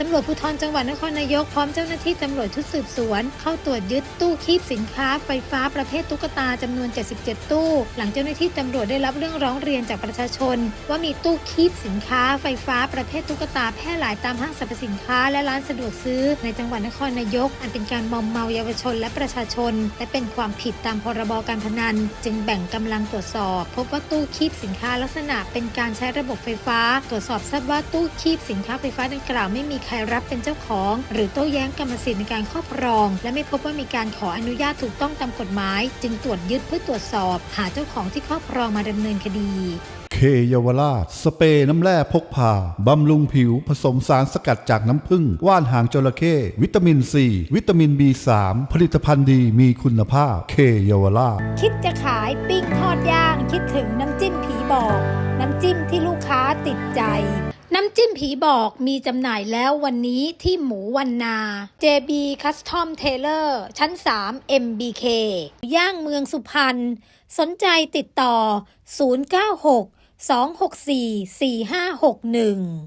ตำรวจภูธรจังหวัดนครนายกพร้อมเจ้าหน้าที่ตำรวจชุดสืบสวน เข้าตรวจยึดตู้คีบสินค้าไฟฟ้าประเภทตุ๊กตาจำนวน 77 ตู้ หลังเจ้าหน้าที่ตำรวจได้รับเรื่องร้องเรียนจากประชาชน ว่ามีตู้คีบสินค้าไฟฟ้าประเภทตุ๊กตาแพร่หลายตามห้างสรรพสินค้าและร้านสะดวกซื้อ ในจังหวัดนครนายก อันเป็นการมอมเมาเยาวชนและประชาชน และเป็นความผิดตามพรบการพนัน จึงแบ่งกำลังตรวจสอบ พบว่าตู้คีบสินค้าลักษณะเป็นการใช้ระบบไฟฟ้า ตรวจสอบทราบว่าตู้คีบสินค้าไฟฟ้าดังกล่าวไม่มีใครรับเป็นเจ้าของ หรือโต้แย้งกรรมสิทธิ์ในการครอบครอง และไม่พบว่ามีการขออนุญาตถูกต้องตามกฎหมาย จึงตรวจยึดเพื่อตรวจสอบ หาเจ้าของที่ครอบครองมาดำเนินคดีเคเยาวราช สเปรย์น้ำแร่พกพา บำรุงผิว ผสมสารสกัดจากน้ำผึ้งว่านหางจระเข้วิตามินซี วิตามิน B3 ผลิตภัณฑ์ดีมีคุณภาพ เคเยาวราช คิดจะขายปิ้งทอดย่าง คิดถึงน้ำจิ้มผีบอก น้ำจิ้มที่ลูกค้าติดใจ น้ำจิ้มผีบอกมีจำหน่ายแล้ววันนี้ที่หมูวันนา JB Custom Tailor ชั้น 3 MBK ย่างเมืองสุพรรณ สนใจติดต่อ 096 264 4561